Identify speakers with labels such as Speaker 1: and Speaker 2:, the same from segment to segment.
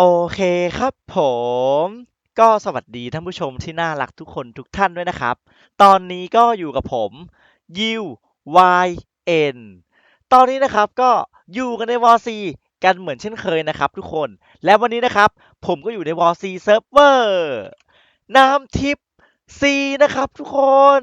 Speaker 1: โอเคครับผม ก็สวัสดีท่านผู้ชมที่น่ารักทุกคนทุกท่านด้วยนะครับ ตอนนี้ก็อยู่กับผมยิว Y N ตอนนี้นะครับก็อยู่กันในวอซีกันเหมือนเช่นเคยนะครับทุกคน และวันนี้นะครับ ผมก็อยู่ในวอซีเซิร์ฟเวอร์น้ำทิพซีนะครับทุกคน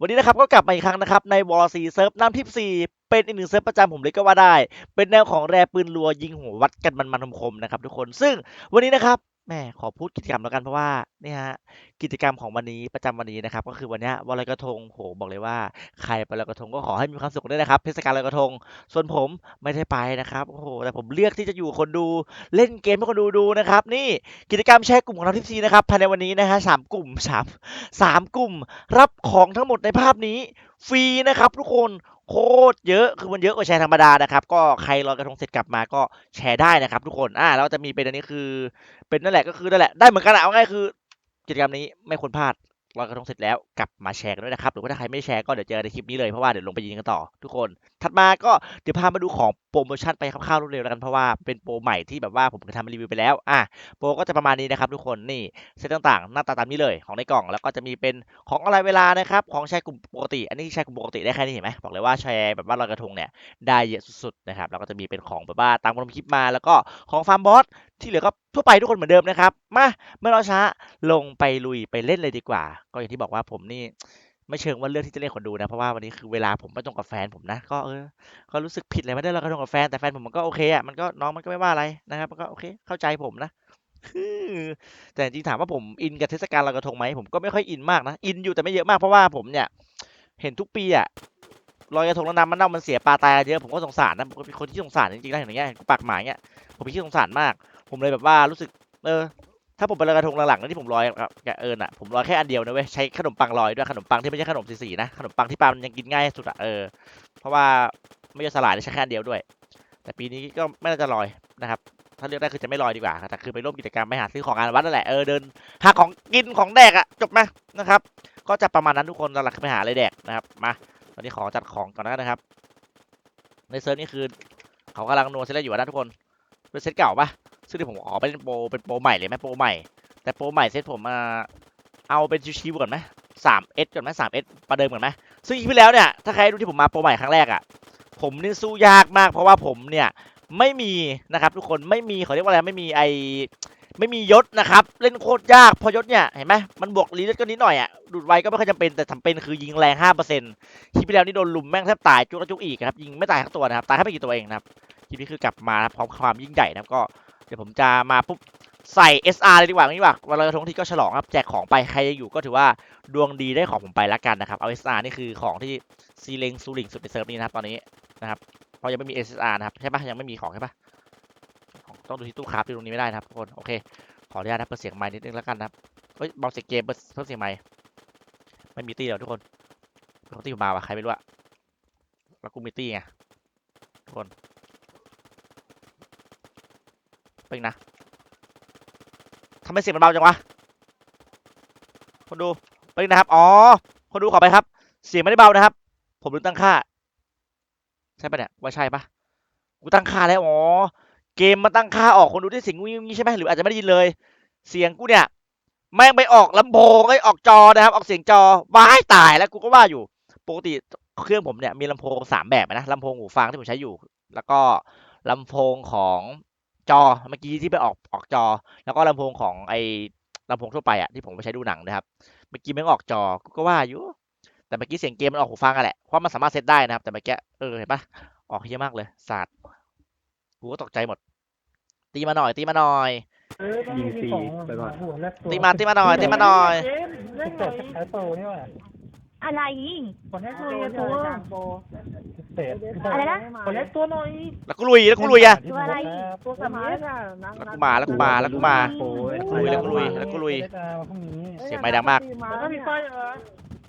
Speaker 1: วันนี้นะครับก็กลับมาอีกครั้งนะครับในวอซีเซิร์ฟน้ำทิพซีเป็นอีกหนึ่งเซิร์ฟประจำผมเลยก็ว่าได้ เป็นแนวของแรปืนรัวยิงหัววัดกันมันๆคมๆนะครับทุกคนซึ่งวันนี้นะครับ แหม่ขอพูดกิจกรรมแล้วกันเพราะว่าเนี่ยฮะกิจกรรมของวันนี้ประจำวันนี้นะครับ ก็คือวันเนี้ยวันลอยกระทงโหบอกเลยว่าใครไปลอยกระทงก็ขอให้มีความสุขด้วยนะครับเทศกาลลอยกระทง ส่วนผมไม่ได้ไปนะครับโอ้โหแต่ผมเลือกที่จะอยู่คนดูเล่นเกมให้คนดูดูนะครับ นี่กิจกรรมแชร์กลุ่มของเราที่ซีนะครับภายในวันนี้นะฮะสามกลุ่มสามสามกลุ่ม รับของทั้งหมดในภาพนี้ฟรีนะครับ ทุกคน โคตรเยอะคือมันเยอะกว่าแชร์ธรรมดานะครับ ก็ใครลอยกระทงเสร็จกลับมาก็แชร์ได้นะครับ ทุกคนอ่าแล้วจะมีเป็นอันนี้คือ เป็นนั่นแหละก็คือนั่นแหละได้เหมือนกันอะเอาง่ายคือกิจกรรมนี้ไม่ควรพลาดลอยกระทงเสร็จแล้วกลับมาแชร์กันด้วยนะครับหรือว่าถ้าใครไม่แชร์ก็เดี๋ยวเจอในคลิปนี้เลยเพราะว่าเดี๋ยวลงไปยิงกันต่อทุกคน ถัดมาก็เดี๋ยวพามาดูของโปรโมชั่นไปคร่าวๆรวดเร็วแล้วกันเพราะว่าเป็นโปรใหม่ที่แบบว่าผมเคยทำรีวิวไปแล้วอะโปรก็จะประมาณนี้นะครับทุกคนนี่เซตต่างๆ หน้าตาตามนี้เลยของในกล่องแล้วก็จะมีเป็นของอะไรเวลานะครับของแชร์กลุ่มปกติ อันนี้แชร์กลุ่มปกติได้แค่นี้เห็นไหมบอกเลยว่าแชร์แบบว่าลอยกระทงเนี่ยได้เยอะสุดๆนะครับแล้วก็จะมีเป็นของแบบว่าตามคนทำคลิปมา แล้วก็ของฟาร์มบอสที่เหลือก็ทั่วไปทุกคนเหมือนเดิมนะครับมาไม่รอช้าลงไปลุยไปเล่นเลยดีกว่า ก็อย่างที่บอกว่าผมนี่ ไม่เชิงว่าเลือกที่จะเล่นคนดูนะ เพราะว่าวันนี้คือเวลาผมไม่ตรงกับแฟนผมนะ ก็เออ ก็รู้สึกผิดเลยไม่ได้เรากระทงกับแฟนแต่แฟนผมมันก็โอเคอะมันก็น้องมันก็ไม่ว่าอะไรนะครับ มันก็โอเค เข้าใจผมนะแต่จริงถามว่าผมอินกับเทศกาลลอยกระทงไหมผมก็ไม่ค่อยอินมากนะอินอยู่แต่ไม่เยอะมากเพราะว่าผมเนี่ย เห็นทุกปีอะลอยกระทงแล้วน้ำมันเน่ามันเสียปลาตายเยอะผมก็สงสารนะผมก็เป็นคนที่สงสารจริงๆนะอย่างเงี้ยปากหมาเงี้ยผมเป็นที่สงสารมาก ผมเลยแบบว่ารู้สึก เออ ถ้าผมไปลอยกระทงหลังๆนะที่ผมลอยกับแกเอิญอะผมลอยแค่อันเดียวนะเว้ยใช้ขนมปังลอยด้วยขนมปังที่ไม่ใช่ขนมสีๆนะขนมปังที่ปลามันยังกินง่ายสุดอะเออเพราะว่าไม่ยอมสลายใช้แค่อันเดียวด้วย แต่ปีนี้ก็ไม่น่าจะลอยนะครับ ถ้าเลือกได้คือจะไม่ลอยดีกว่าแต่คือไปร่วมกิจกรรมไปหาซื้อของงานวัดนั่นแหละเออเดินหาของกินของแดกอะจบไหมนะครับ ก็จะประมาณนั้นทุกคนหลักไปหาอะไรแดกนะครับมาตอนนี้ขอจัดของก่อนนะครับ ในเซิร์ฟนี่คือเขากำลังนัวเซตอยู่นะทุกคนเป็นเซตเก่าปะ ซึ่งที่ผมขอไปเป็นโปรเป็นโปรใหม่เลยไหมโปรใหม่ แต่โปรใหม่เซตผมมาเอาเป็นชิวๆก่อนไหมสามเอสก่อนไหมสามเอสประเดิมก่อนไหมซึ่งอีพีแล้วเนี่ยถ้าใครดูที่ผมมาโปรใหม่ครั้งแรกอะผมนี่สู้ยากมาก เพราะว่าผมเนี่ยไม่มีนะครับ ทุกคนไม่มีเขาเรียกว่าอะไรไม่มีไอไม่มียศนะครับ เล่นโคตรยากพอยศเนี่ยเห็นไหมมันบวกรีเลือดก็นิดหน่อยอะดูดไวก็ไม่ค่อยจำเป็นแต่จำเป็นคือยิงแรงห้าเปอร์เซ็นต์คลิปที่แล้วนี่โดนลุมแม่งแทบตายจุกจุกอีกครับยิงไม่ตายทั้งตัวนะครับตายแค่ไม่กี่ตัวเองนะครับคลิปนี้คือกลับมานะครับพร้อมความยิ่งใหญ่นะครับก็ ดี๋ยวผมจะมาปุ๊บใส่ SR เลยดีกว่าไม่ดีกว่าวันลอยกระทงที่ก็ฉลองครับแจกของไปใครยังอยู่ก็ถือว่าดวงดีได้ของผมไปละกันนะครับเอา SR นี่คือของที่ซีเลงซูลิงสุดในเซิร์ฟนี้นะครับตอนนี้นะครับเพราะยังไม่มี SR นะครับใช่ปะยังไม่มีของใช่ปะต้องดูที่ตู้คราฟที่ตรงนี้ไม่ได้นะครับทุกคนโอเคขออนุญาตนะเปิดเสียงไมค์นิดนึงแล้วกันนะครับเฮ้ยเบาเสียงเกมเพิ่มเสียงไมค์ไม่มีตี้แล้วทุกคนเป็นคนตี้ผมมาวะใครไม่รู้อะแล้วกูมีตี้ไงทุกคน เป็นนะทำไมเสียงมันเบาจังวะคนดูไปบนึงนะครับ อ๋อ คนดูขอไปครับ เสียงไม่ได้เบานะครับ ผมลืมตั้งค่า ใช่ปะเนี่ย ว่าใช่ปะกูตั้งค่าแล้ว อ๋อ เกมมาตั้งค่าออกคนดูที่เสียงวิวงี้ใช่ไหมหรืออาจจะไม่ได้ยินเลย เสียงกูเนี่ยแม่งไปออกลำโพงไอ้ออกจอนะครับ ออกเสียงจอว้ายตายแล้วกูก็ว่าอยู่ ปกติเครื่องผมเนี่ยมีลำโพงสามแบบนะลำโพงหูฟังที่ผมใช้อยู่ แล้วก็ลำโพงของ จอเมื่อกี้ที่ไปออกออกจอ แล้วก็ลำโพงของไอ้ลำโพงทั่วไปอะที่ผมไปใช้ดูหนังนะครับ เมื่อกี้มันออกจอกูก็ว่าอยู่ แต่เมื่อกี้เสียงเกมมันออกหูฟังกันแหละเพราะมันสามารถเซตได้นะครับ แต่เมื่อกี้เออเห็นปะออกเยอะมากเลยศาสตร์กูก็ตกใจหมด ตีมาหน่อย ตีมาหน่อย
Speaker 2: ยิงฟรีไปก่อน
Speaker 1: ตีมาตีมาหน่อยตีมาหน่อย
Speaker 2: เล่นหน่อย
Speaker 3: ใช้โปรนี่ว่ะ
Speaker 4: อะไร
Speaker 3: คนให้
Speaker 4: คุ
Speaker 3: ตัวย
Speaker 4: กับ
Speaker 3: โป
Speaker 4: ตัว
Speaker 3: โปรเศษ
Speaker 4: อะไรนะ
Speaker 3: คนให้ตัวหน่อย
Speaker 1: แล้วกูลุยแล้วกูลุยอะ
Speaker 4: ตัวอะไร
Speaker 3: ตัวสมัยน่ะ
Speaker 1: แล้วกูมาแล้วกูมาแล้วกูมา
Speaker 2: โปรย
Speaker 1: แล้วกูลุยแล้วกูลุยแล้วกูลุย
Speaker 3: พรุ่งนี้
Speaker 1: เสียงไม่ดังมาก
Speaker 3: แล้วก็มีไฟเออ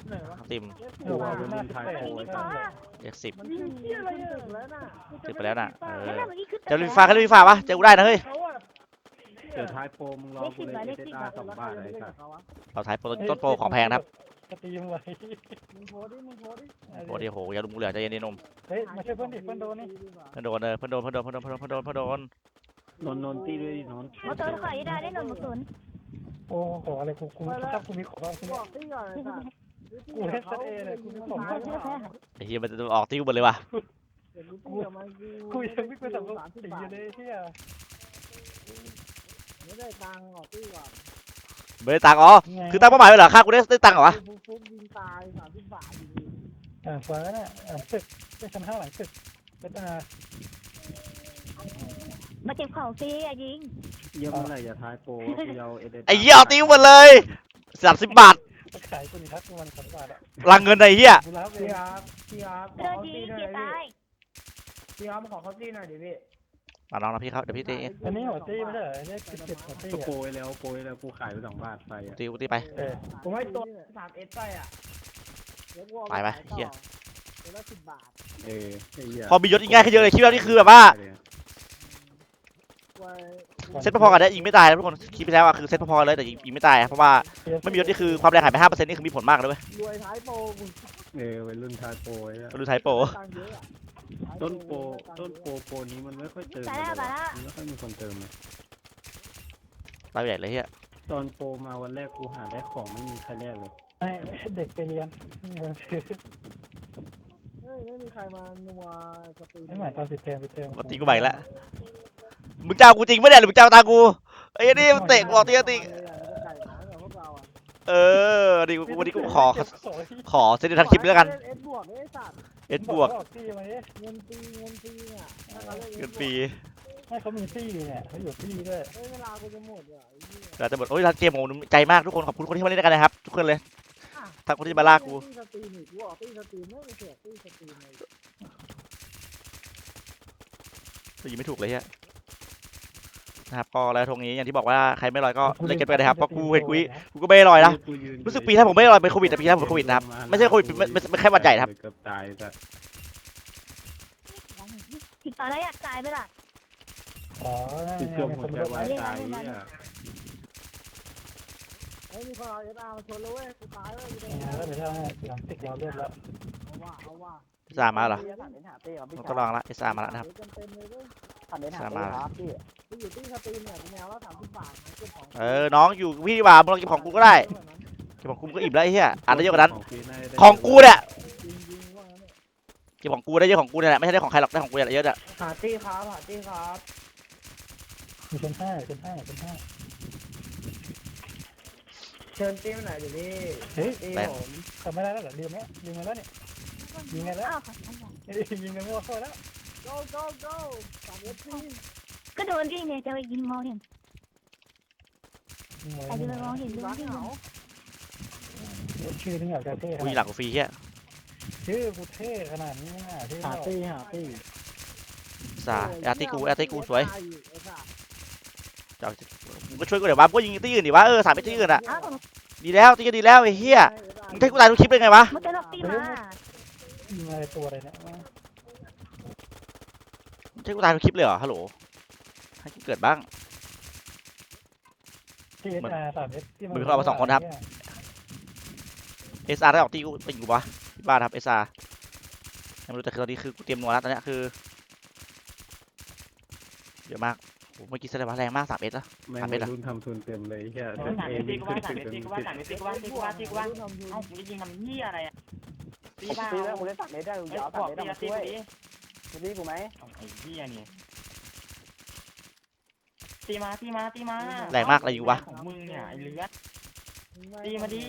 Speaker 3: ไหนวะ
Speaker 1: ติม
Speaker 3: โอ้โหเป็นรุ่นไทยโปรย
Speaker 1: เรียกสิบ
Speaker 3: มันยิงที่อะไรตึกแล้วน่ะ
Speaker 1: ติดไปแล้วน่ะเออ
Speaker 4: แล้วเมื่อกี้คือ
Speaker 1: เจะลุยฟ้าเขาลุยฟ้าปะเจอกูได้นะเฮ้ย
Speaker 3: เขาอะ
Speaker 2: เดี๋ยวท้ายโปรมึงรอกูเลยเอสอาร์สองบาทเลยสัตว์
Speaker 1: เราท้ายโปรต้นโปรของแพงนะครับ
Speaker 3: สตรีมไว้มึงโพสดิมึงโพสดิ
Speaker 1: โอ้ดีโหอย่าลุมกูเหลือใจเย็นๆนม
Speaker 3: เฮ้ยมาช่วยเพื่อนดิเพื่อนโดนนี่
Speaker 1: เพื่อนโดนเออเพื่อนโดนเพื่อนโดนเพื่อนโดนเพื่อนโดนเพื่อนโดนเพื่อนโดน
Speaker 2: นนท์นนท์ตีด้วยดินนท์
Speaker 4: มาตูนขออีดาได้หน่อยมาตูน
Speaker 3: โอ้ขออะไรกูกูชอบกูมีของกูบอกตีก่อนเลยค่ะกูเล่นเซตเอเลยกูมีของมากกว่า
Speaker 1: ไอ้เฮียมันจะออกติ้วหมดเลยว่ะ
Speaker 3: กูกูยังไม่ไปสำรวจสีอยู่เลยเฮีย
Speaker 1: ไม่ได้ตังค์อ๋อ คือตั้งเป้าหมายไว้เหรอค่ากูได้ได้ตังค์เหรอวะ
Speaker 3: อ่าฟ้าน่ะอ่าตึกเป็นชั้นห้าหลังตึกเป็นอ่า
Speaker 4: มาเก็บของฟรีอะยิง
Speaker 2: เยี่ยมเมื่อไหร่จะท้ายโปรว่ากูจะเอาเอเด
Speaker 1: ไอ้เหี้ยเอาติ้วหมดเลยสามสิบบาท
Speaker 3: ขายกูนี่ทักวันสองบาทอะ
Speaker 1: ลังเงินไอ้เหี้ย
Speaker 3: กูรับเอ
Speaker 5: พี่
Speaker 3: ง
Speaker 5: ครับพี่ครับ
Speaker 4: เจอยิงเกียร์ตาย
Speaker 5: พี่ครับขอเขาตีหน่อยดิพี่
Speaker 1: มาน้องนะพี่ครับเดี๋ยวพี่ตีเอง
Speaker 3: อันนี้หัวตีไม่ใช่เหรออันนี้สิบเจ็ดหัวตี
Speaker 2: ก็โปร
Speaker 3: อะ
Speaker 2: ยแล้วโปรยแล้วกูขายไปสองบาทไปอะ
Speaker 1: ตีกูตีไป
Speaker 3: เออ
Speaker 5: ผมให้ตัวสามเอสไปอะ
Speaker 1: ตายไปเหี้ย
Speaker 2: เออไอ้เหี้ย
Speaker 1: พอมียศอีกง่ายขึ้นเยอะเลยคลิปแล้วนี่คือแบบว่าเซตพอๆกันได้ยิงไม่ตายนะทุกคนคลิปที่แล้วอะคือเซตพอๆกันเลยแต่ยิงยิงไม่ตายอะเพราะว่าไม่มียศนี่คือความแรงหายไปห้าเปอร์เซ็นต์นี่คือมีผลมากเลยเว้ย
Speaker 2: เออวัยรุ่นท้ายโปรยอะ
Speaker 1: ดูไทยโปร
Speaker 2: ต้ นโปรต้นโปรโปรนี้มันไม่ค่อยเติม
Speaker 4: ตายแล้วตายแล้ว
Speaker 2: มันไม่ค่อยมีคนเติมเลย
Speaker 1: ตายใหญ่เลยเฮีย
Speaker 2: ตอนโปรมาวันแรกกูหาได้ของไม่มีใครแรกเลย
Speaker 3: ให้เด็กไปเรียนไม่มีคนซื้อไม่เหมือนตอนสิบเทอมสิบเทอม
Speaker 1: ปกติกูใหม่ละมึงเจ้ากูจริงปะเนี่ยหรือมึงเจ้าตากูไอ้นี่มันเตะกูออกตีกตีเออวันนี้กูวันนี้กูขอขอเซตทันคลิปแล้วกัน
Speaker 3: เอ็ดบวกไอ้สัตว์
Speaker 1: เอ็ดบวก
Speaker 3: ตีมาดิเงินตีเงินตีเนี่ย
Speaker 1: เงินฟรี
Speaker 3: ให้เขามีตี้เนี่ยเขาอยู่ตี้ด้วย
Speaker 1: เราจะหมดโอ้ยร้านเกมของผมใจมากทุกคนขอบคุณคนที่มาเล่นด้วยกันนะครับทุกคนเลยทั้งคนที่มาลากกู
Speaker 3: ตี้สตรีมอีกกูบอกตี้สตรีมไม่เสียตี้สตรีมเลย
Speaker 1: ยิงไม่ถูกเลยเฮีย นะครับก็แล้วทงนี้อย่างที่บอกว่าใครไม่ลอยก็เล่นกันไปเลยครับเพราะกูเห็นกูกูก็ไม่ลอยนะ
Speaker 2: กูยืน
Speaker 1: รู้สึกปีถ้าผมไม่ลอยเป็นโควิดแต่ปีถ้าผมเป็นโควิดนะครับไม่ใช่โควิดไม่ไม่ไม่แค่หวัดใหญ่นะครับ
Speaker 2: เกือบตายแต่
Speaker 4: ตอนแรกอยากตายไปล่ะ
Speaker 3: อ๋อนั่น
Speaker 2: กู
Speaker 3: ไง
Speaker 2: เกือบ
Speaker 3: มี
Speaker 2: หั
Speaker 3: ควน
Speaker 2: ใจ
Speaker 3: รู้
Speaker 2: วายตายอะ
Speaker 3: เฮ้ยมีคนเอาเอสอาร์มาชนแล้วเว้ยกูตายเว้ยแล้วเดี๋ยวเราหลังติดเราเลือดแล้ว
Speaker 1: เอสอามาเหรอต้องลองละเอสอามาแล้วนะครับ สามารถ
Speaker 3: อยู่ตี้สตรีมเนี่ยแนวละสามสิบบาทเก็บของ
Speaker 1: เออ น้องอยู่พี่ดีกว่ามึงลองเก็บของกูก็ได้ เก็บของกูก็อิ่มแล้วไอ้เหี้ยอ่านได้เยอะกว่านั้น
Speaker 2: ฟรีน่าจะได้
Speaker 1: ของกูเนี่ยเก็บของกูได้เยอะของกูเนี่ยแหละไม่ใช่ได้ของใครหรอกได้ของกูเนี่ยเยอะอะ
Speaker 5: หาตีครับหาตีครับ
Speaker 3: มีชั้นห้าชั้นห้าชั้นห้า
Speaker 5: เชิญตีมาหน่อยดิพี่
Speaker 3: เฮ้ย
Speaker 5: ตีผม
Speaker 3: ทำไม่ได้แล้วเหรอลืมแล้วลืมมาแล้วเนี่ยยิงไงแล้ว
Speaker 4: อ้าวขอโทษ
Speaker 3: ยิงกันมั่วเข้าแล้ว go go go สามเอสซี
Speaker 4: ก็โดนยิงเนี่ยจะไปยิงมองเห็นใครจะไปมองเห็นดูที่หน
Speaker 3: ชื่อถึงอยากจะเท่ข
Speaker 1: กู
Speaker 3: นา
Speaker 1: ยิ
Speaker 3: ด
Speaker 1: งหลังกูฟรีเหี้ย
Speaker 3: ชื่อกูเท่ขนาดนี้น่ะที่หาตี้หาตี้
Speaker 1: สาอาร์ติกูอาร์ติกูสวยเจ้ามึงก็ช่วยกูเดี๋ยววะมึงก็ยิงตีอื่นดิวะเออสามไปตีอื่นอะ
Speaker 4: อ้าว
Speaker 1: ดีแล้วตีก็ดีแล้วไอ้เหี้ยมึงให้กูตายทุกคลิปได้ไงวะ
Speaker 4: มันจะลอกตีมา
Speaker 3: ยิงอะไรตัวอะไรเนี่ย
Speaker 1: มึง ให้กูตายทุกคลิปเลยเหรอฮัลโหลให้กูเกิดบ้าง
Speaker 3: ที่เอสอาร์สามเอสที่
Speaker 1: มึงเอามาสองคนครับเอสอาร์ได้ออกตีกูเป็นกูปะที่บ้านครับเอสอาร์ยังไม่รู้แต่คือตอนนี้คือกูเตรียมนัวแล้วตอนเนี้ยคือเยอะมากโอ้เมื่อกี้แสดงว่าแรงมากสามเอสแล้ว
Speaker 2: แม่ง
Speaker 1: สามเม็
Speaker 2: วั
Speaker 1: ด
Speaker 2: ย
Speaker 1: อะ
Speaker 2: รุ่นทำทุนเต็มเลยแค่
Speaker 6: เออสามตีกูว่าสามตีกูว่าสามตีกูว่าตีกูว่าตีกูว่าเอ้ามึงจะยิงทำเหี้ยอะไรอะตีบ้า
Speaker 5: ตีแล้วกูเล่นตัดเมตรได้กู
Speaker 6: ไอ้
Speaker 5: ยาว
Speaker 6: บ
Speaker 5: ตั
Speaker 6: อ
Speaker 5: ด
Speaker 6: ก
Speaker 5: เมตร
Speaker 6: ตี
Speaker 5: มา
Speaker 6: ตี
Speaker 5: ช่วย
Speaker 6: กูดิ
Speaker 5: ตีกูไหม
Speaker 6: ไอ้เหี้ยนี่ตีมาตีมาตีมา
Speaker 1: แรงมากอะไรอยู่วะ
Speaker 6: ของมึงเนี่ยไอ้เลือด ตีมาดิ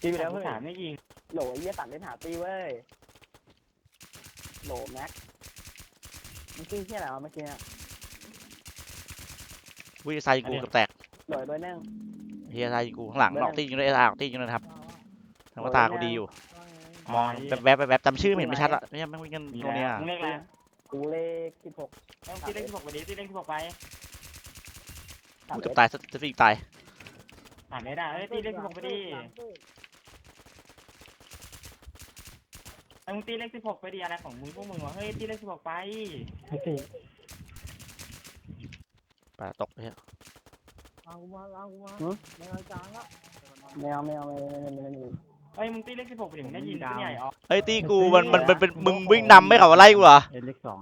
Speaker 5: ตีไปแล้วเฮ้ย
Speaker 6: สามไม่ยิง
Speaker 5: โหลไอ้เหี้ยตัดเล่นหาตีเว้ยโหลแม็กมันตีเหี้ยอะไรวะเมื่อกี้เนี่ย
Speaker 1: วิ่งซ้ายยิงกูเกับแตก
Speaker 5: โหลโดยแน่ง
Speaker 1: เฮียซ้ายยิงกูข้างหลังออกตียิงด้วยเอสอาร์ออกตียิงด้วยนะครับทางว่าตากูดีอยู่
Speaker 6: มอง
Speaker 1: แวบๆแวบๆจำชื่อไม่เห็นไม่ชัดอะไม่ใช่ไม่วิ่งกัน
Speaker 6: มี
Speaker 1: ตรงเนี้ย
Speaker 6: มึงเล็กแล้ว
Speaker 5: กูเลขสิบหก
Speaker 6: ตีเลขสิบหกไปดิตีเลขสิบหกไป
Speaker 1: กูเกับตายจะฟิกตาย
Speaker 6: สามไม่ได้เอ้ยตีเลขสิบหกไปดิไอ้มึงตีเลขสิบหกไปดิอะไรของมึงพวกมึงวะเฮ้ยตีเลขสิบหกไป
Speaker 3: ไม่ตี
Speaker 1: ปลาตกเฮีย
Speaker 3: เอากูมาเอากูมาในรายการละ
Speaker 5: แมวแมวแมวแมว แมวแมว
Speaker 6: เฮ้ยมึงตีเลขสิบหกไปดิมึงได้ยินปะเนี่ยไอ้ออก
Speaker 1: เฮ้ยตีกูมันมันมันเป็นมึงวิ่งนำไม่เขาว่าไล่กูเหรอ
Speaker 2: เอเล็กสอง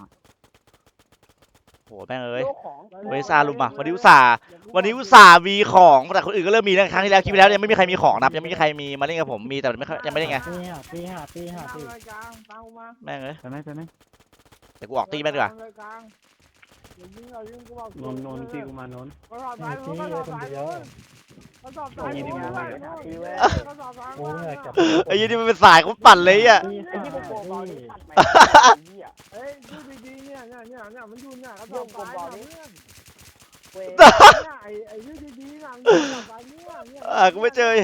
Speaker 1: โหแม่งเอ้ย
Speaker 5: โลกของ
Speaker 1: เวซาลุมอะวันนี้อุตส่าห์วันนี้อุตส่าห์มีของแต่คนอื่นก็เริ่มมีนะครั้งที่แล้วคลิปที่แล้วยังไม่มีใครมีของนะครับยังไม่มีใครมีมาเล่นกับผมมีแต่ไม่ค่อยยังไม่ได้ไง
Speaker 3: ตีหาตีหาตีหาตี
Speaker 2: กลางตามกูมา
Speaker 1: แม่งเอ้ย
Speaker 3: ไปไหมไปไหม
Speaker 1: เดี๋ยวกูออกตีแม่งดีกว่า
Speaker 2: เลยกลาง อย่ายิงเรายิงกูบอก
Speaker 7: นนนนตีกูมานน
Speaker 2: ก็สอบสายนู้นก็สอบสายนู้นก็สอบสายนู้นก็สอบสาย
Speaker 3: โอ้
Speaker 2: นู้น
Speaker 3: ยกับ
Speaker 1: ไอ้ยี่นี่มันเป็นสายกูปั่นเลยอะ
Speaker 3: ตี
Speaker 5: ไอ้ที่
Speaker 3: หา
Speaker 5: พวกโกบอล
Speaker 3: ตี
Speaker 5: นี่ตัดไปไอ้เหี้ย
Speaker 2: เอ้ยดูดีๆเนี่ยเนี่ยเนี่ยเนี่ยมันอยู่เนี่ยก็สอบสายเนี่ย
Speaker 5: เว้ย
Speaker 2: เนี่ยไอ้ไอ้ยืดดีๆนะมันอยู่สอบสายเนี่ยเนี่ย
Speaker 1: อะกูไม่เจอ
Speaker 5: ไอ้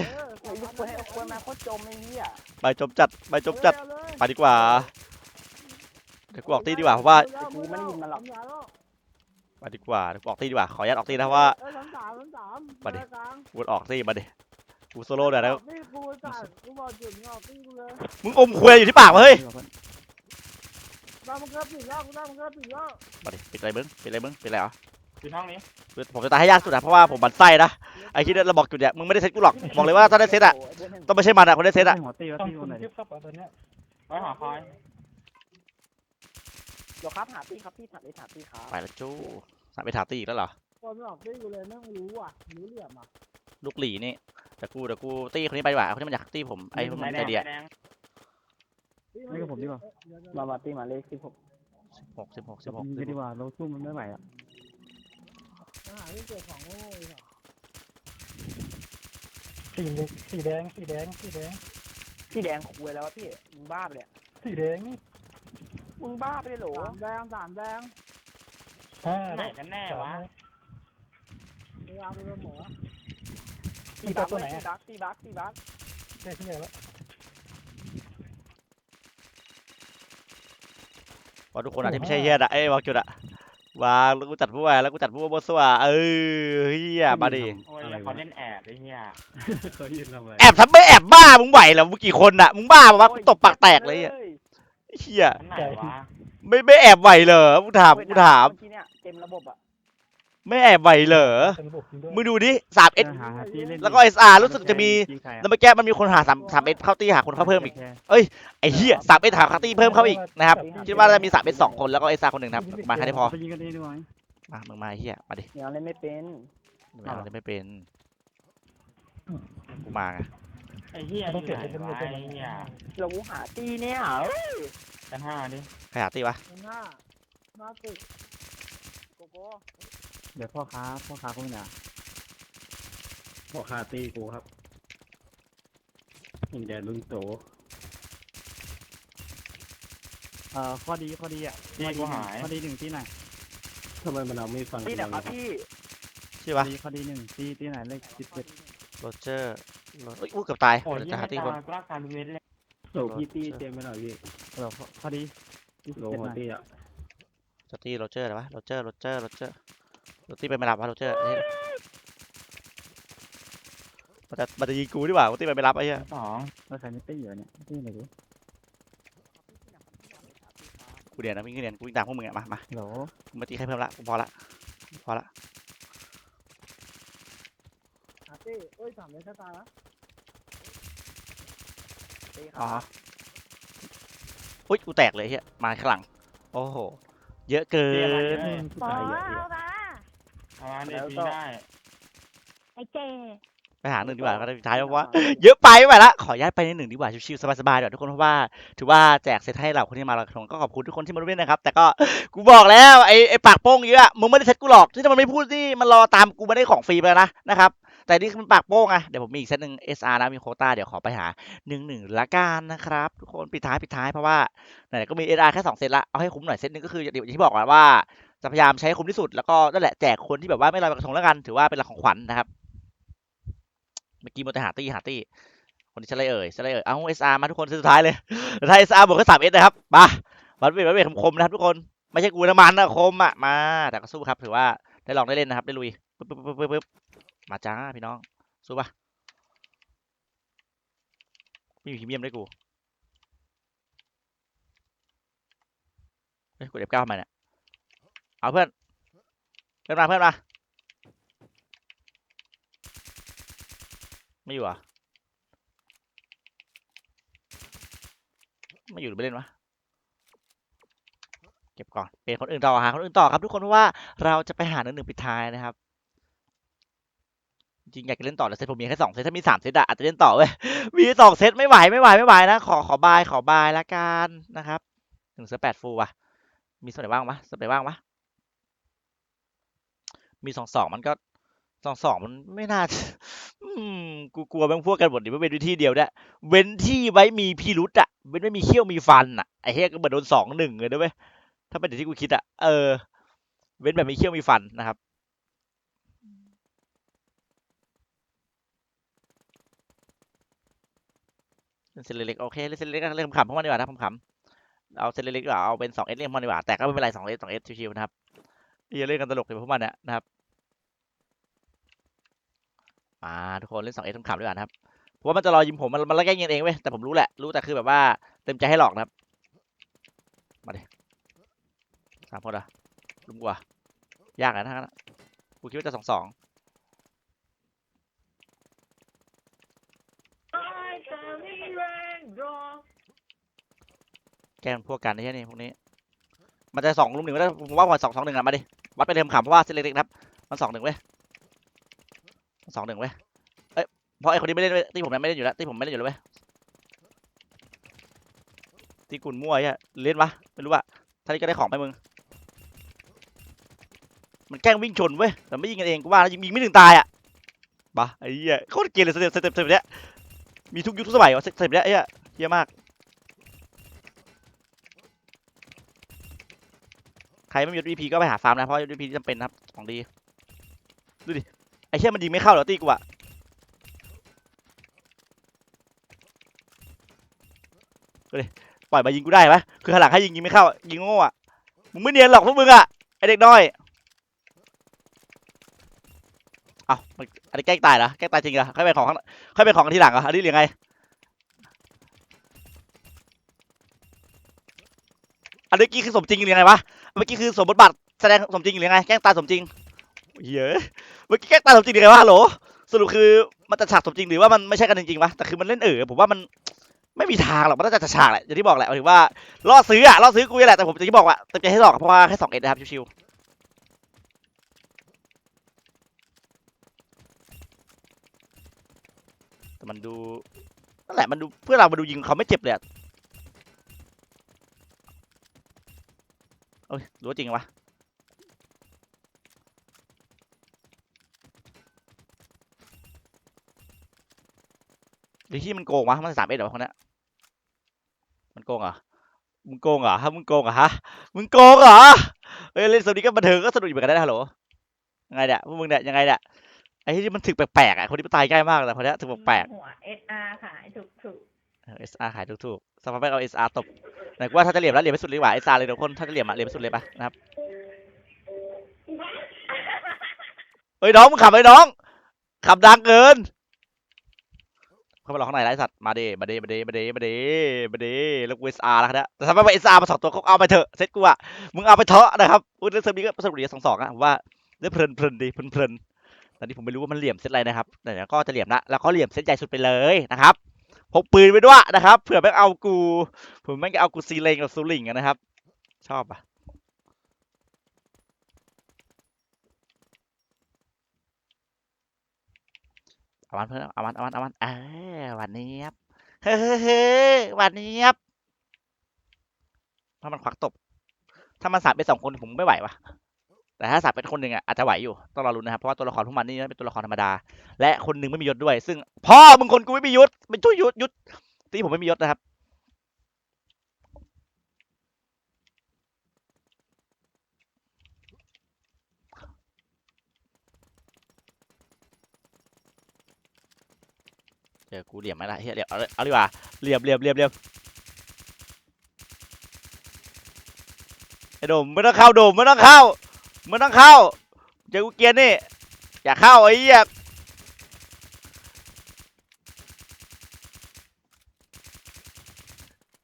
Speaker 5: ลูกควรให้ควรมาโคตรจมไอ้เหี้ย
Speaker 1: ไปจบจัดไปจบจัดไปดีกว่าเดี๋ยวกูออกตีดีกว่าเพราะว่าไปดีก ว่าเดี๋ยวกูออกตีดีกว่า ขออนุญาตออกตีนะเพราะว่า
Speaker 2: เอ้ยสามสามสามสาม
Speaker 1: มาดิ
Speaker 2: กลาง
Speaker 1: กูออกตีมาดิกูโซโล่หน่อยแล้ว
Speaker 2: นี่กูจ่ายกูบอกจุดงอกตีกูเลย
Speaker 1: มึงอมควยอยู่ที่ปากมาเฮ้ย
Speaker 2: ได้มันเกิดปิดแล้วกูได้มันเกิดปิดแล้ว
Speaker 1: มาดิปิดอะไรมึงปิดอะไรมึงปิดอะไรเหรอ
Speaker 6: อยู่ห้องนี้
Speaker 1: ผมจะตายให้ยากสุดนะเพราะว่าผมบันไส้นะไอ้ที่เราบอกจุดเนี่ยมึงไม่ได้เซตกูหรอกบอกเลยว่าถ้าได้เซตอะต้องไม่ใช่มันอะคนได้เซตอะ
Speaker 3: หัวตีวะตีคนไหนทิปครับตอนเนี้ย
Speaker 6: ไว้หอคอย
Speaker 5: เดี๋ยวครับหาตีครับพี่ถัดเลยหาตีครับ
Speaker 1: ไปแล้วจู้สามไปถามตีอีกแล้วเหรอ
Speaker 2: คนไม่ออกตีกูเลยแม่งรู้อะรู้เหลี่ยมอะ
Speaker 1: ลูกหลีนี่แต่กูเดี๋ยวกูตีคนนี้ไปดีกว่าคนนี้มันอยากตีผมไอ้พวกมันใจเดีย
Speaker 6: แดง
Speaker 3: ไม่กับผมดีกว่า
Speaker 5: มามาตีมาเลขสิบหก
Speaker 1: หกสิบหกสิ
Speaker 3: จะ
Speaker 1: บ
Speaker 3: ผ
Speaker 1: หก
Speaker 3: มดีกว่าเราสู้มันไม่ไหวอะ
Speaker 2: หาที่เกิดของโง่เลยอะ
Speaker 3: สีสีแดงสีแดงสีแดง
Speaker 5: พี่แดงคุยแล้วพี่มึงบ้าไปเลย
Speaker 3: สีแดงนี่
Speaker 5: มึงบ้าไปเลยโหล
Speaker 2: สามแดงสามแดง
Speaker 3: ห้า
Speaker 6: ไหนกันแน่วะ
Speaker 2: พยายามไปเป็นหมอ
Speaker 5: ตีบักตีบักตีบักตีบัก
Speaker 3: ได้ที่ไหนแล้ว
Speaker 1: ว่าทุกคนอะที่ไม่ใช่เฮียอะเอ้ยวางจุดอะวางแล้วกูจัดผู้ว่าแล้วกูจัดผู้ว่าบนสว่าเออเฮียมาดิ
Speaker 6: โอ้ยเขาเล่นแอบไอ้เหี้ย
Speaker 7: เขายืนทำอะไร
Speaker 1: แอบทำไม่แอบบ้ามึงไหวเหรอมึงกี่คนอะมึงบ้าปะวะกูตบปากแตกเลยอะ เฮีย
Speaker 6: อันไหนวะ
Speaker 1: ไม่ไม่แอบไหวเหรอกูถามกูถาม
Speaker 5: ที่เนี่ยเต็มระบบอะ
Speaker 1: ไม่แอบไหวเหรอ
Speaker 3: เป็นระบบจริงด้วย
Speaker 1: มึงดูดิสามเอส
Speaker 3: หาหาที่เล่น
Speaker 1: แล้วก็เอสอาร์รู้สึกจะมีแล้วเมื่อกี้มันมีคนหาสามสามเอสเข้าตีหาคนเข้าเพิ่มอีกไอ้เหี้ยสามเอสหาคาร์ตี้เพิ่มเข้าอีกนะครับคิดว่าจะมีสามเอสสองคนแล้วก็เอสอาร์คนหนึ่งนะครับมาแค่นี้พอ
Speaker 3: ไปยิงกันเองดีกว่า
Speaker 1: มามึงมาไอ้เหี้ยมาดิ
Speaker 5: เดี๋ยวเล่นไม่เป็น
Speaker 1: มึงเอาเลยไม่เป็นกูมาไง
Speaker 6: ไอ้เหี้ยอยู่ไหนวะไอ้เหี้ย
Speaker 5: เราหาตีเนี่ย
Speaker 6: กันห้าดิ
Speaker 1: ใครหาตีวะ
Speaker 2: เป็นหน้าหน้าตึก
Speaker 5: โกโก้
Speaker 3: เดี๋ยวพ่อค้าพ่อค้าคนไหน
Speaker 7: พ่อคาตีกูครับอินเดียลุงโต
Speaker 3: เอ่อข้อดีข้อดีอะข้อดีหนึ่งที่ไหน
Speaker 7: ทำไมมันเอาไม่ฟัง
Speaker 5: ตีเดี๋ยวครับพี่
Speaker 1: ชื่อวะ
Speaker 3: ดีข้อดีหนึ่งที่ที่ไหนเลขสิบเจ็ด
Speaker 1: โรเจอร์โร เอ้ยอู้เกือบตาย
Speaker 6: โอ้ย
Speaker 1: เดี๋ยว
Speaker 6: ยี่
Speaker 1: จะหา
Speaker 6: ไม่
Speaker 1: ตี
Speaker 6: ตา
Speaker 1: คน
Speaker 6: ยกล้าการเวทเลย
Speaker 7: โหลพี่ตีเต็มไปหน่อยพี่
Speaker 3: เออข้อดีที่สิ
Speaker 7: โหล
Speaker 3: บเจ็ด
Speaker 7: หัว
Speaker 3: นะ
Speaker 7: ตีอะ
Speaker 1: จะตีโรเจอร์เหรอวะโรเจอร์โรเจอร์โรเจอร์โรตีไปไม่รับวะโรเจอร์เฮ้ยมันจะมันจะยิงกูดีกว่าโรตีไปไม่รับไอ้เหี้ย
Speaker 6: สอง
Speaker 3: เราใส่ไม่ตีอยู่เนี่ยตีไหนดิ
Speaker 1: กูเดียนนะวิ่งเดียนกูวิ่งตามพวกมึงอะมามา
Speaker 3: โหล
Speaker 1: กูไม่ตีใครเพิ่มละกูพอละพอละ
Speaker 2: หาตีเอ้ยสามเลยแค่ตายแล้ว
Speaker 5: ตีค
Speaker 1: อ๋อ
Speaker 5: รับ
Speaker 1: อุ้ยกูแตกเลยเฮียมาข้างหลัง โอ้โห เยอะเกิ
Speaker 6: เรียกอะไร
Speaker 1: น
Speaker 6: เนี่ย
Speaker 4: ปอเอามา
Speaker 6: เอามาเดี๋ยวตีได้
Speaker 4: ไอ้เจ
Speaker 1: ไปหาหนึ่งดีกว่าก็ได้สุดท้ายเพราะว่า เยอะไปไม่ไหวละ ขอย้ายไปในหนึ่งดีกว่า ชิวๆสบายๆเดี๋ยวทุกคนเพราะว่า ถือว่าแจกเซตให้เราคนที่มาลอยกระทงก็ขอบคุณทุกคนที่มาร่วมเล่นนะครับ แต่ก็กูบอกแล้วไอ้ไอ้ปากโป้งเยอะมึงไม่ได้เซตกูหรอกที่มันไม่พูดที่มันรอตามกูไม่ได้ของฟรีไปแล้วนะนะครับ แต่นี่มันปากโป้งอะเดี๋ยวผมมีอีกเซตหนึ่ง SR นะมีโคต้าเดี๋ยวขอไปหาหนึ่งหนึ่งละกันนะครับทุกคนปิดท้ายปิดท้ายเพราะว่าไหนก็มี SR แค่สองเซตละเอาให้คุ้มหน่อยเซตหนึ่งก็คืออย่างที่บอกว่าจะพยายามใช้คุ้มที่สุดแล้วก็นั่นแหละแจกคนที่แบบว่าไม่ลอยกระทงแล้วกัน ถือว่าเป็นหลักของขวัญนะครับเมื่อกี้มันจะหาตี้หาตี้คนที่จะไรเอ่ยจะไรเอ่ยเอาเอสอาร์มาทุกคนเซตสุดท้ายเลยถ้าเอสอาร์บวกแค่สามเอสนะครับมาวัดเวทวัดเวทคมนะครับทุกคนไม่ใช่กูน้ำมันนะคมอะมาแต่ก็สู้ครับถือว่าได้ลองได้เล่นนะครับได้ลุยปึ๊บปึ๊บปึ๊บปึ๊บ มาจ้าพี่น้อง สู้ปะไม่มีพรีเมียมด้กูเฮ้ยกูเด็บเก้ามาเนี่ย เอาเพื่อน เพื่อนมา เพื่อนมา ไม่อยู่อะไม่อยู่หรือไม่เล่นวะเกก็บก่อน เป็นคนอื่นต่อหาคนอื่นต่อครับทุกคนเพราะว่าเราจะไปหาหนึ่งหนึ่งปิดท้ายนะครับ จริงอยากจะเล่นต่อแต่เซตผมมีแค่สองเซตถ้ามีสามเซตอะอาจจะเล่นต่อเว้ยมีสองเซตไม่ไหวไม่ไหวไม่ไหวนะขอขอบายขอบายละกันนะครับถึงเซตแปดฟูลว่ะมีส่วนไหนบ้างมะส่วนไหนบ้างมะมีสองสองมันก็สองสองมันไม่น่าอืมกูกลัวแม่งพวกกันหมดดิว่เป็นวิธีเดียวเนี่ยเว้นที่ไว้มีพิรุษอะเว้นไม่มีเขี้ยวมีฟันอะไอ้เหี้ยก็เหมือนโดนสองหนึ่งเลยนะเว้ยถ้าเป็นอย่างที่กูคิดอะเออ เว้นแบบมีเขี้ยวมีฟันนะครับ เล่นเซตเล็กโอเคเล่นเซตเล็กก็เล่นขำๆเพวกมันดีกว่านะขำๆเอาเซตเล็กดีกว่าเอาเป็นสองเอสเล่นพวกมันดีกว่าแต่ก็ไม่เป็นไรสองเอสสองเอสชิวๆนะครับอย่าเล่นกันตลกเลยพวกมันเนี่ยนะครับมาทุกคนเล่นสองเอสขำๆดีกว่านะครับเพราะว่ามันจะรอยิงผมมันมันละแกล้งยิงเองเว้ยแต่ผมรู้แหละรู้แต่คือแบบว่าเต็มใจให้หลอกนะครับมาดิสามคนอะลุมกว่ายากอะนะนกูคิดว่าจะสองสอง แกล้พวกกันไอ้เหี้ยนี่พวกนี้ มันจะสองลุมหนึ่งก็ได้ผมว่าพอสองสองหนึ่งอะมาดิ วัดไปเริ่มขำเพราะว่าเซเล็กๆครับ มันสองหนึ่งเว้ยสองหนึ่งเว้ย เอ้ยเพราะไอ้คนนี้ไม่เล่นเว้ยที่ผมนี่ยไม่เล่นอยู่แล้วที่ผมไม่เล่นอยู่แล้วเว้ยที่กุนมั่วไอ้เหี้ยเล่นวะไม่รู้อะท่านี้ก็ได้ของไปมึง มันแกล้งวิ่งชนเว้ย แต่ไม่ยิงกันเองกูว่ายิงไม่ถึงตายอะบะไอ้เหี้ยโคตรเกลียดเลยสเต็ปสเต็ปสเต็ปเนี้ย มีทุกยุคทุกสมัยวะสเต็ปเนี้ยไอ้เหี้ยเหี้ยมาก ใครไม่มียศ VP ก็ไปหาฟาร์มนะ เพราะยศ VP ที่จำเป็นครับ ของดี ดูดิ ไอ้เชี่ยมันยิงไม่เข้าเหรอตีกูอะดูดิ ปล่อยมายิงกูได้ไหมคือขาหลังให้ยิงยิงไม่เข้า ยิงโง่อะมึงไม่เนียนหรอกพวกมึงอะไอเด็กน้อย เอ้ามันอันนี้แกล้งตายเหรอแกล้งตายจริงเหรอค่อยเป็นของข้างค่อยเป็นของทีหลังเหรออันนี้หรือไง อันนี้กี้คือสมจริงหรือไงวะ เมื่อกี้คือสมบทบาทแสดงสมจริงหรือไง แกล้งตายสมจริงเหี้ยอะเมื่อกี้แกล้งตายสมจริงหรือไงวะฮัลโหล สรุปคือมันจะฉากสมจริงหรือว่ามันไม่ใช่กันจริงๆวะ แต่คือมันเล่นเออผมว่ามันไม่มีทางหรอกมันน่าจะฉากแหละอย่างที่บอกแหละหมายถึงว่าล่อซื้ออะล่อซื้อกูแหละแต่ผมจะที่บอกว่าเต็มใจให้หลอกเพราะว่าแค่สองเอ็ดนะครับชิวๆ แต่มันดูนั่นแหละมันดูเพื่อเรามาดูยิงเขาไม่เจ็บเลยอะเอ้ยรู้จริงวะหรือที่มันโกงวะมันสามเอ็ดเหรอคนนี้มันโกงเหรอมึงโกงเหรอฮะมึงโกงเหรอฮะมึงโกงเหรอเฮ้ยเล่นสนุกก็บันเทิงก็สนุกอยู่เหมือนกันนะฮัลโหลยังไงเนี่ยพวกมึงเนี่ยยังไงเนี่ย ไอ้ที่มันถึกแปลกๆอะคนที่มันตายใกล้มากเลยคนเนี้ยถึกแปลก
Speaker 8: หัวเอสอาร์ขายถูกถูก
Speaker 1: ๆเออ SR ขายถูกๆสภาพเอา SR ตบแต่กูว่าถ้าจะเหลี่ยมแล้วเหลี่ยมไปสุดเลยดีกว่า SR เลยทุกคนถ้าจะเหลี่ยมอะเหลี่ยมไปสุดเลยปะนะครับเฮ้ยน้องมึงขับเลยน้องขับดังเกินเข้ามาลองข้างในไร้สัตว์มาเดมาเดมาเดมาเดมาเดมาเดแล้วกูเอสอาร์แล้วนะแต่ถ้าไม่เอสอาร์มาสองตัวก็เอาไปเถอะเซ็ตกูอะมึงเอาไปเถอะนะครับอุ้ยเรื่องเซิร์ฟนี้ก็สนุกดีสองสองอะผมว่าได้เพลินเพลินดีเพลินเพลิน ตอนนี้ผมไม่รู้ว่ามันเหลี่ยมเซตอะไรนะครับแต่เดี๋ยวก็จะเหลี่ยมละแล้วก็เหลี่ยมเซตใหญ่สุดไปเลยนะครับพกปืนไปด้วยนะครับเผื่อแม่งเอากู ผมแม่งเอากูซีเลงกับซูลิงนะครับ ชอบอะเอามันเพื่อนเอามันเอามันเอามันเออวันนี้ครับเฮ้เฮ้วันนี้ครับถ้ามันควักตบ ถ้ามันสามเป็นสองคนผมไม่ไหววะ แต่ถ้าสามเป็นคนหนึ่งอะอาจจะไหวอยู่ต้องรอรุ้นนะครับเพราะว่าตัวละครพวกมันนี่เป็นตัวละครธรรมดา และคนหนึ่งไม่มียศด้วย ซึ่งพ่อมึงคนกูไม่มียศเป็นช่วยยศยศที่ผมไม่มียศนะครับเจอกูเหลี่ยมไหมล่ะเฮียเหลี่ยมเอาเลยเอาดีกว่าเหลี่ยมเหลี่ยมเหลี่ยมเหลี่ยมไอ้โดมไม่ต้องเข้าโดมไม่ต้องเข้า ไม่ต้องเข้า เจอกูเกรียนนี่ อย่าเข้าไอ้เหี้ย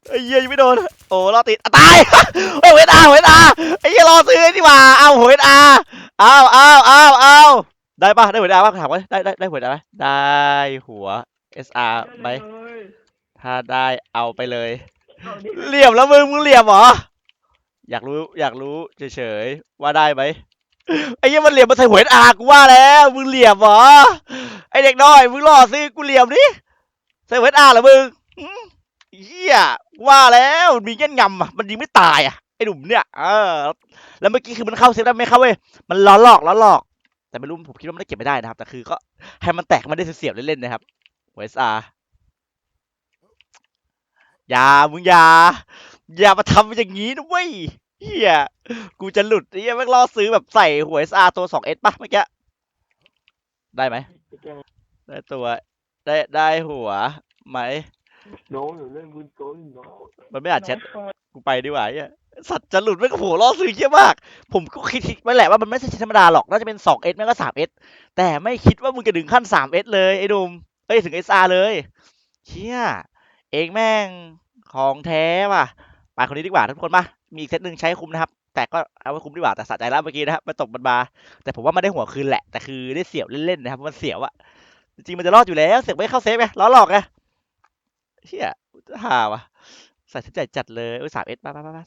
Speaker 1: ไอ้เหี้ยยังไม่โดน โอ้รอติดอะตายโอ้ยเวทอาเวทอาไอ้เหี้ยรอซื้อนี่หว่าเอาเวทอาเอาเอาเอาเอาได้ปะได้หัวดาปะถามว่าได้ได้ได้หัวดาไหมได้หัว SR ไหมถ้าได้เอาไปเลย เหลี่ยมแล้วมึงมึงเหลี่ยมเหรอ อยากรู้อยากรู้เฉยๆว่าได้ไหมไอ้เหี้ยมันเหลี่ยมมาใส่หัวอากูว่าแล้วมึงเหลี่ยมเหรอไอ้เด็กน้อยมึงหล่อซื้อกูเหลี่ยมดิใส่หัวอาเหรอมึงเหี้ยว่าแล้วมีเงี้ยงำอะมันยิงไม่ตายอะไอ้หนุ่มเนี่ยเออแล้วเมื่อกี้คือมันเข้าเซฟได้ไหมเข้าเว้ยมันล้อหลอกล้อหลอก แต่ไม่รู้ผมคิดว่ามันได้เก็บไม่ได้นะครับ แต่คือก็ให้มันแตกมันได้เสียบเล่นๆนะครับหัวอาอย่ามึงอย่า อย่ามาทำอย่างนี้นะเว้ยเฮียกูจะหลุดเฮียแม่งล่อซื้อแบบใส่หวย SR ตัว 2S ป่ะเมื่อกี้ได้ไหมได้ตัว ได้ได้หัวไหม
Speaker 2: โน้หรือเล่นบุญโกนโน้
Speaker 1: มันไม่อ่านแชทกูไปดีกว่าเฮียสัตว์จะหลุดไม่งโหล่อซื้อเยอะมาก ผมก็คิดไว้แหละว่ามันไม่ใช่ธรรมดาหรอกน่าจะเป็น 2S ไม่ก็ 3S แต่ไม่คิดว่ามึงจะถึงขั้น 3S เลยไอ้ดุมเอ้ยถึง SR เลยเชี่ยเองแม่งของแท้ว่ะ ไปคนนี้ดีกว่าทุกคนมา มีอีกเซตหนึ่งใช้คุ้มนะครับ แต่ก็เอาไว้คุ้มดีกว่า แต่สะใจแล้วเมื่อกี้นะครับมาตกบันบา แต่ผมว่าไมันได้หัวคืนแหละ แต่คือได้เสียวเล่นๆนะครับเพราะมันเสียวอะจริงๆมันจะรอดอยู่แล้ว เสียงไม่เข้าเซฟไงล้อหลอกไงเชี่ยห่าวะใส่เส้นใจจัดเลยเอ้ยสามเอสมามามา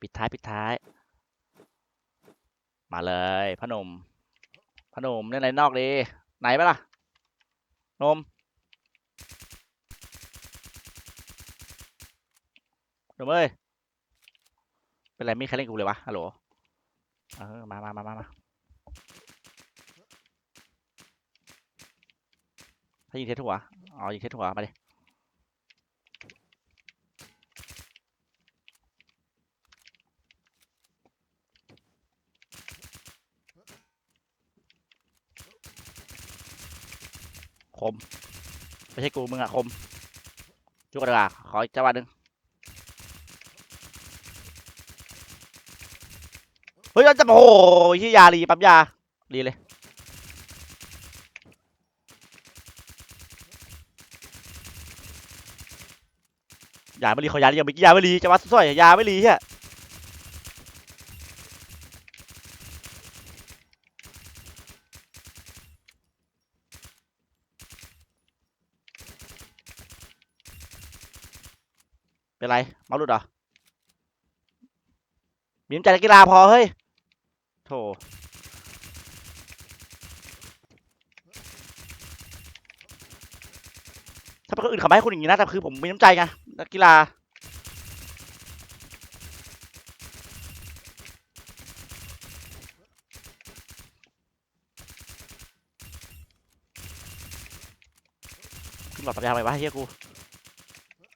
Speaker 1: ปิดท้ายปิดท้าย มาเลยพอหนมพอหนมเล่นอะไรนอกดีไหนไปะล่ะนม นมเอ้ยเป็นไรมีใครเล่นกูเลยวะฮัลโหลเออมามามามามาถ้ายิงเทสหัวอ๋อยิงเทสหัวมาดิคม ไม่ใช่กูมึงอะคมจุกกระดาษขออีกจังหวะหนึ่ง เฮ้ยจะโอ้โหยี่ยาลีปั๊มยาลีเลยยาไม่รีขอยาลีอย่าไปกินยาไม่รีจะวัดสวยยาไม่รีเฮียเป็นไร เมาหลุดเหรอมีนใจนักกีฬาพอเฮ้ย ถ้าเป็นคนอื่นเขาไม่ให้คุณอย่างนี้นะแต่คือผมมีน้ำใจไงนักกีฬาขึ้นหลอดปั๊มยาไปวะเฮียกู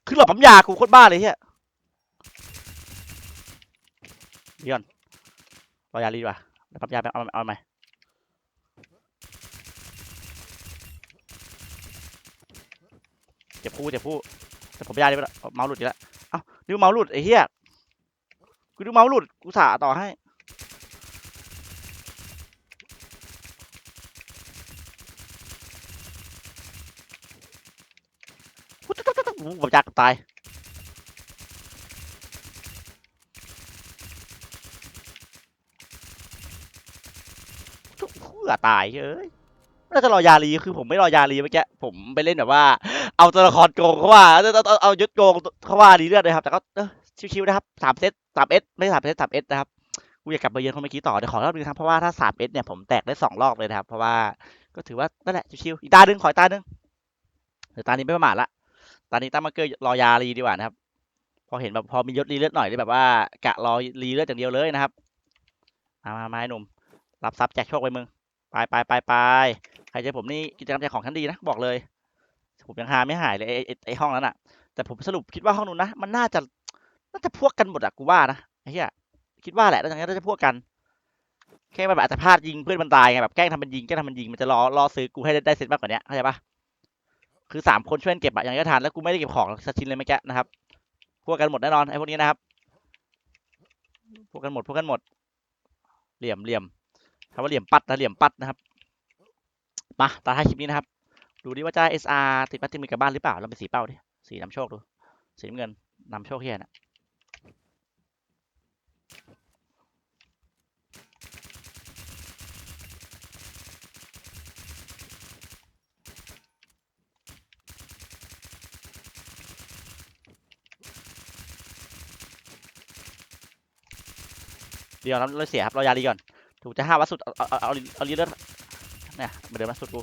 Speaker 1: ขึ้นหลอดปั๊มยากูโคตรบ้าเลยเฮียรอยาลีดีกว่า เดี๋ยวปั๊บยาไปเอาเอาใหม่เจ็บคู่เจ็บคู่แต่ผมยาไดีไปแล้วเมาส์หลุดอีกแล้วเอ้าดูเมาส์หลุดไอ้เหี้ยกูดูเมาส์หลุดกูสาต่อให้ปุ๊บตุ๊บตุ๊บตุ๊บโอ้โหผมยากตายื่อตายเอ้ยน่าจะรอยาลีคือผมไม่รอยาลีเมื่อกี้ผมไปเล่นแบบว่า เอาตัวละครโกงเขาว่าเอาเอาเอาเอายศโกงเขาว่าดีเลือดเลยครับ แต่ก็เออชิวๆนะครับสามเซตสามเอสไม่สามเซตสามเอสนะครับกูอยากกลับไปเยือนคนเมื่อกี้ต่อเดี๋ยวขอรอบนึงครับเพราะว่าถ้าสามเอสเนี่ยผมแตกได้สองรอบเลยนะครับ เพราะว่าก็ถือว่านั่นแหละชิวๆอีตาหนึ่งขออีตาหนึ่งเดี๋ยวตานี้ไม่ประมาทละตานี้ตั้งมาเกอร์รอยาลีดีกว่านะครับ พอเห็นแบบพอมียศรีเลือดหน่อยได้แบบว่ากะรอรีเลือดอย่างเดียวเลยนะครับมามามาไอ้หนุ่มรับทรัพย์แจกโชคไปมึง ไปไปไปไปใครเจอผมนี่กิจกรรมใจของชั้นดีนะบอกเลย ผมยังหาไม่หายเลยไอ้ไอ้ห้องนั้นอะแต่ผมสรุปคิดว่าห้องนู้นนะมันน่าจะน่าจะพวกกันหมดอะกูว่านะไอ้เหี้ยคิดว่าแหละน่าจะน่าจะพวกกัน แค่มันแบบอาจจะพลาดยิงเพื่อนมันตายไงแบบแกล้งทำมันยิงแกล้งทำมันยิงมันจะรอรอซื้อกูให้ได้เซตมากกว่านี้เข้าใจปะคือสามคนช่วยเก็บอะอย่างนี้ทานแล้วกูไม่ได้เก็บของสักชิ้นเลยเมื่อกี้นะครับ พวกกันหมดแน่นอนไอ้พวกนี้นะครับ พวกกันหมดพวกกันหมด เหลี่ยมเหลี่ยม คำว่าเหลี่ยมปัดนะเหลี่ยมปัดนะครับ มาตาท้ายคลิปนี้นะครับ ดูดิว่าจะ SR ติดปัดติดมือกับบ้านหรือเปล่าเราไปสีเป้าดิ สีนำโชคดู สีน้ำเงินนำโชคเฮียนะเดี๋ยวเราเสียครับ เรายาดีก่อน ถูกจะห้าวัดสุด เอา เอา เอาเอาเลีเลือดเนี่ยมือนเดิมนะสุดกู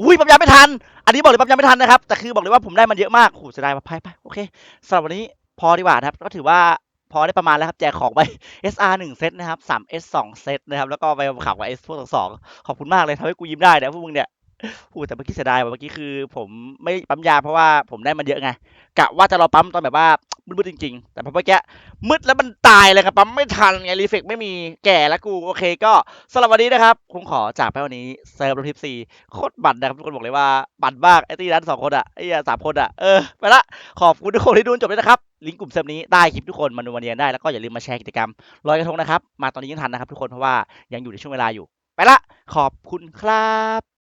Speaker 1: อุ้ยปั๊มยาไม่ทัน อันนี้บอกเลยปั๊มยาไม่ทันนะครับ แต่คือบอกเลยว่าผมได้มันเยอะมากโอ้โหเสียดายมาไปไปโอเคสำหรับวันนี้พอดีกว่านะครับ ก็ถือว่าพอได้ประมาณแล้วครับ แจกของไป SR 1 เซตนะครับ 3S 2 เซตนะครับ แล้วก็ไปขับกับ S พวกสองขอบคุณมากเลยทำให้กูยิ้มได้นะพวกมึงเนี่ย โอ้แต่เมื่อกี้เสียดายว่ะเมื่อกี้คือ ผมไม่ปั๊มยาเพราะว่าผมได้มันเยอะไงกะว่าจะรอปั๊มตอนแบบว่ามืดๆจริง ๆ แต่พอเมื่อกี้มืดแล้วมันตายเลยครับปั๊มไม่ทันไงรีเฟกไม่มีแก่แล้วกูโอเค ก็สำหรับวันนี้นะครับผมขอจากไปวันนี้เซิร์ฟรทิปซีโคตรบั่นนะครับทุกคนบอกเลยว่าบั่นมากไอ้ตีนั้นสองคนอะไอ้สามคนอะเออไปละขอบคุณทุกคนที่ดูจนจบเลยนะครับลิงก์กลุ่มเซิร์ฟนี้ได้คลิปทุกคนมาดูมาเรียนได้แล้วก็อย่าลืมมาแชร์กิจกรรมลอยกระทงนะครับมาตอนนี้ยังทันนะครับทุกคนเพราะว่ายังอยู่ในช่วงเวลาอยู่ ไปละขอบคุณครับ